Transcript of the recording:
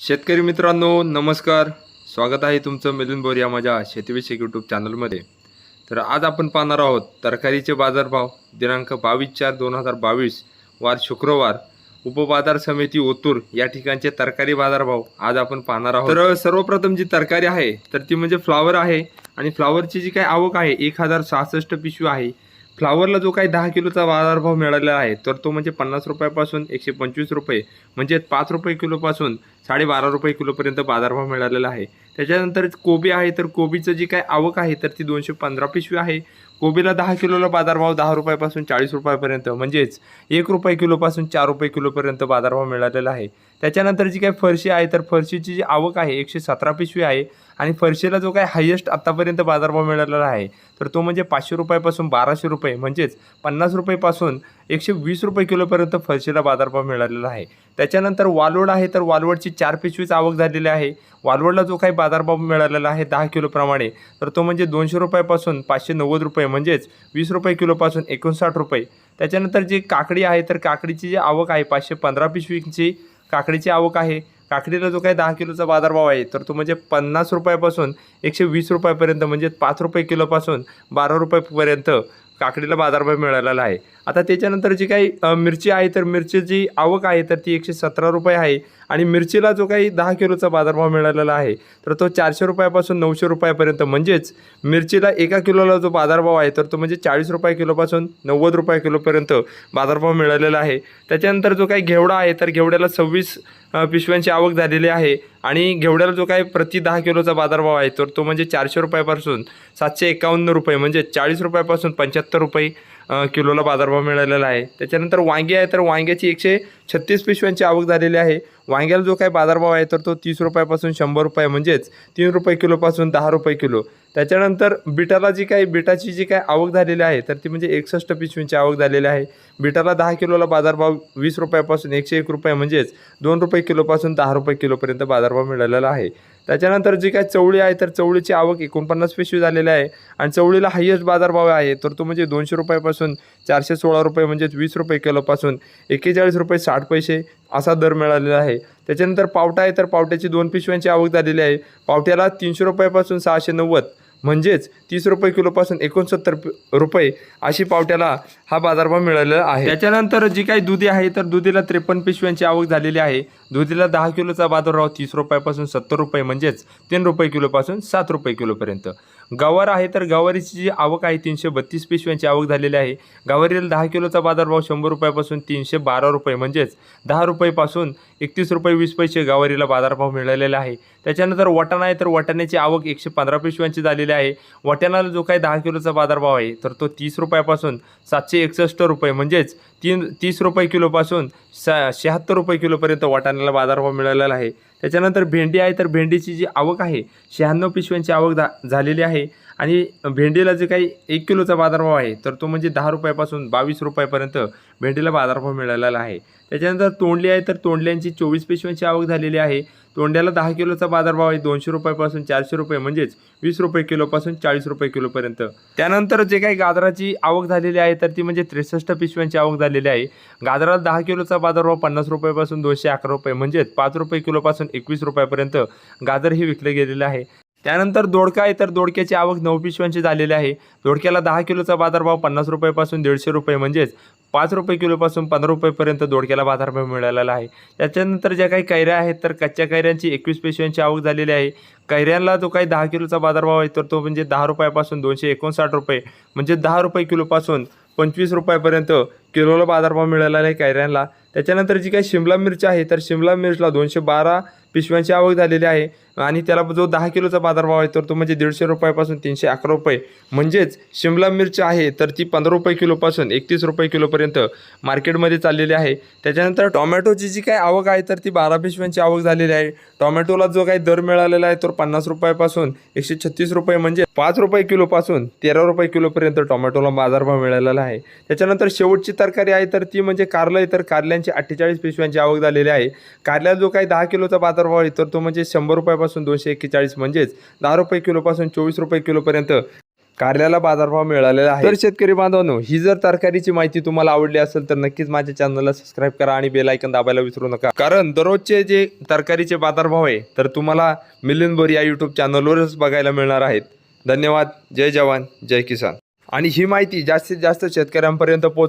शेतकरी मित्रांनो नमस्कार. स्वागत आहे तुमचं मिलिंद बोर या माझ्या शेतीविषयक यूट्यूब चॅनलमध्ये तर आज आपण पाहणार आहोत तरकारीचे बाजारभाव दिनांक बावीस चार दोन हजार बावीस वार शुक्रवार उपबाजार समिती ओतूर या ठिकाणचे तरकारी बाजारभाव आज आपण पाहणार आहोत. तर सर्वप्रथम जी तरकारी आहे तर ती म्हणजे फ्लावर आहे आणि फ्लावरची जी काही आवक आहे एक हजार सहासष्ट पिशवी आहे. फ्लावरला जो काही दहा किलोचा बाजारभाव मिळालेला आहे तर तो म्हणजे पन्नास रुपयापासून एकशे पंचवीस रुपये म्हणजे पाच रुपये किलोपासून साडेबारा रुपये किलोपर्यंत बाजारभाव मिळालेला आहे. त्याच्यानंतर कोबी आहे तर कोबीचं जी काय आवक आहे तर ती दोनशे पंधरा पिशवी आहे. कोबीला दहा किलोला बाजारभाव दहा रुपयापासून चाळीस रुपयापर्यंत म्हणजेच एक रुपये किलोपासून चार रुपये किलोपर्यंत बाजारभाव मिळालेला आहे. त्याच्यानंतर जी काही फरशी आहे तर फरशीची जी आवक आहे एकशे सतरा पिशवी आहे आणि फरशीला जो काय हायेस्ट आत्तापर्यंत बाजारभाव मिळालेला आहे तर तो म्हणजे पाचशे रुपयापासून बाराशे रुपये म्हणजेच पन्नास रुपयेपासून एकशे वीस रुपये किलोपर्यंत फरशीला बाजारभाव मिळालेला आहे. त्याच्यानंतर वालवड आहे तर वालवडची चार पिशवीच आवक झालेली आहे. वालवडला जो काही बाजारभाव मिळालेला आहे दहा किलोप्रमाणे तर तो म्हणजे दोनशे रुपयापासून पाचशे नव्वद रुपये म्हणजेच वीस रुपये किलोपासून एकोणसाठ रुपये. त्याच्यानंतर जी काकडी आहे तर काकडीची जी आवक आहे पाचशे पंधरा पिशवीची काकडीची आवक आहे. काकडीला जो काही दहा किलोचा बाजारभाव आहे तर तो म्हणजे पन्नास रुपयापासून एकशे वीस रुपयापर्यंत म्हणजे पाच रुपये किलोपासून बारा रुपयेपर्यंत काकडीला बाजारभाव मिळालेला आहे. आता त्याच्यानंतर जी काही मिरची आहे तर मिरचीची आवक आहे तर ती एकशे सतरा रुपये आहे. आणि मिरचीला जो काही दहा किलोचा बाजारभाव मिळालेला आहे तर तो चारशे रुपयापासून नऊशे रुपयापर्यंत. म्हणजेच मिरचीला एका किलोला जो बाजारभाव आहे तर तो म्हणजे चाळीस रुपये किलोपासून नव्वद रुपये किलोपर्यंत बाजारभाव मिळालेला आहे. त्याच्यानंतर जो काही घेवडा आहे तर घेवड्याला सव्वीस पिशव्यांची आवक झालेली आहे. आणि घेवड्याला जो काही प्रति दहा किलोचा बाजारभाव आहे तर तो म्हणजे चारशे रुपयापासून सातशे एकावन्न रुपये म्हणजे चाळीस रुपयापासून पंच्याहत्तर रुपये किलोला बाजारभाव मिळालेला आहे. त्याच्यानंतर वांगी आहे तर वांग्याची एकशे छत्तीस पिशव्यांची आवक झालेली आहे. वांग्याला जो काही बाजारभाव आहे तर तो तीस रुपयापासून शंभर रुपये म्हणजेच तीन रुपये किलोपासून दहा रुपये किलो. त्याच्यानंतर बिटाला जी काही बिटाची जी काही आवक झालेली आहे तर ती म्हणजे एकसष्ट पिशवींची आवक झालेली आहे. बिटाला दहा किलोला बाजारभाव वीस रुपयापासून एकशे एक रुपये म्हणजेच दोन रुपये किलोपासून दहा रुपये किलोपर्यंत बाजारभाव मिळालेला आहे. त्याच्यानंतर जी काय चवळी आहे तर चवळीची आवक एकोणपन्नास पिशवी झालेली आहे. आणि चवळीला हायेस्ट बाजारभाव आहे तर तो म्हणजे दोनशे रुपयापासून चारशे सोळा रुपये म्हणजेच वीस रुपये किलोपासून एक्केचाळीस रुपये साठ पैसे असा दर मिळालेला आहे. त्याच्यानंतर पावटा आहे तर पावट्याची दोन पिशव्यांची आवक झालेली आहे. पावट्याला तीनशे रुपयापासून सहाशे नव्वद म्हणजेच तीस रुपये किलोपासून एकोणसत्तर रुपये अशी पावट्याला हा बाजारभाव मिळालेला आहे. त्याच्यानंतर जी काही दुधी आहे तर दुधीला त्रेपन्न पिशव्यांची आवक झालेली आहे. दुधीला दहा किलोचा बाजारभाव तीस रुपयापासून सत्तर रुपये म्हणजेच तीन रुपये किलोपासून सात रुपये किलोपर्यंत. गवार आहे तर गवारीची जी आवक आहे तीनशे बत्तीस पिशव्यांची आवक झालेली आहे. गवारीला दहा किलोचा बाजारभाव शंभर रुपयापासून तीनशे बारा रुपये म्हणजेच दहा रुपयेपासून एकतीस रुपये वीस पैसे गवारीला बाजारभाव मिळालेला आहे. त्याच्यानंतर वाटाणा आहे तर वाटाण्याची आवक एकशे पंधरा पिशव्यांची झालेली आहे. वाटाण्याला जो काही दहा किलोचा बाजारभाव आहे तर तो तीस रुपयापासून सातशे एकसष्ट रुपये म्हणजेच तीन तीस रुपये किलोपासून सा शहात्तर रुपये किलोपर्यंत वाटाण्याला बाजारभाव मिळालेला आहे. त्याच्यानंतर भेंडी आहे तर भेंडीची जी आवक आहे शहाण्णव पिशव्यांची आवक झालेली आहे. आणि भेंडीला जे काही एक किलोचा बाजारभाव आहे तर तो म्हणजे दहा रुपयापासून बावीस रुपयापर्यंत भेंडीला बाजारभाव मिळालेला आहे. त्याच्यानंतर तोंडली आहे तर तोंडल्यांची चोवीस पिशव्यांची आवक झालेली आहे. तोंड्याला दहा किलोचा बाजारभाव आहे दोनशे रुपयापासून चारशे रुपये म्हणजेच वीस रुपये किलोपासून चाळीस रुपये किलोपर्यंत. त्यानंतर जे काही गाजराची आवक झालेली आहे तर ती म्हणजे त्रेसष्ट पिशव्यांची आवक झालेली आहे. गाजराला दहा किलोचा बाजारभाव पन्नास रुपयापासून दोनशे अकरा रुपये म्हणजेच पाच रुपये किलोपासून एकवीस रुपयापर्यंत गाजर हे विकले गेलेले आहे. त्यानंतर दोडका आहे तर दोडक्याची आवक नऊ पिशव्यांची झालेली आहे. दोडक्याला दहा किलोचा बाजारभाव पन्नास रुपयापासून दीडशे रुपये म्हणजेच पाच रुपये किलोपासून पंधरा रुपयेपर्यंत दोडक्याला बाजारभाव मिळालेला आहे. त्याच्यानंतर ज्या काही कैऱ्या आहेत तर कच्च्या कैऱ्यांची एकवीस पिशव्यांची आवक झालेली आहे. कैऱ्यांना जो काही दहा किलोचा बाजारभाव आहे तर तो म्हणजे दहा रुपयापासून दोनशे एकोणसाठ रुपये म्हणजे दहा रुपये किलोपासून पंचवीस रुपयापर्यंत किलोला बाजारभाव मिळालेला आहे कैऱ्यांना. त्याच्यानंतर जी काही शिमला मिरची आहे तर शिमला मिरचला दोनशे बारा पिशव्यांची आवक झालेली आहे. आणि त्याला जो दहा किलोचा बाजारभाव आहे तर तो म्हणजे दीडशे रुपयापासून तीनशे अकरा रुपये. म्हणजेच शिमला मिरची आहे तर ती पंधरा रुपये किलोपासून एकतीस रुपये किलोपर्यंत मार्केटमध्ये चाललेली आहे. त्याच्यानंतर टोमॅटोची जी काही आवक आहे तर ती बारा पिशव्यांची आवक झालेली आहे. टोमॅटोला जो काही दर मिळालेला आहे तो पन्नास रुपयापासून एकशे छत्तीस रुपये म्हणजे पाच रुपये किलोपासून तेरा रुपये किलोपर्यंत टोमॅटोला बाजारभाव मिळालेला आहे. त्याच्यानंतर शेवटची तरकारी आहे तर ती म्हणजे कारलं आहे तर कारल्यांची अठ्ठेचाळीस पिशव्यांची आवक झालेली आहे. कारल्याला जो काही दहा किलोचा बाजार बाजारभाव आहे तर तो म्हणजे शंभर रुपयापासून दोनशे एक्केचाळीस म्हणजेच दहा रुपये किलोपासून चोवीस रुपये किलोपर्यंत कारल्याला बाजारभाव मिळालेला आहे. तर शेतकरी बांधवांनो ही जर तरकारीची माहिती तुम्हाला आवडली असेल तर नक्कीच माझ्या चॅनलला सबस्क्राईब करा आणि बेल ऐकन दाबायला विसरू नका. कारण दररोजचे जे तरकारीचे बाजारभाव आहे तर तुम्हाला मिलियन बोर या यूट्यूब चॅनलवरच बघायला मिळणार आहेत. धन्यवाद जय जवान जय किसान. आणि ही माहिती जास्तीत जास्त शेतकऱ्यांपर्यंत पोहोच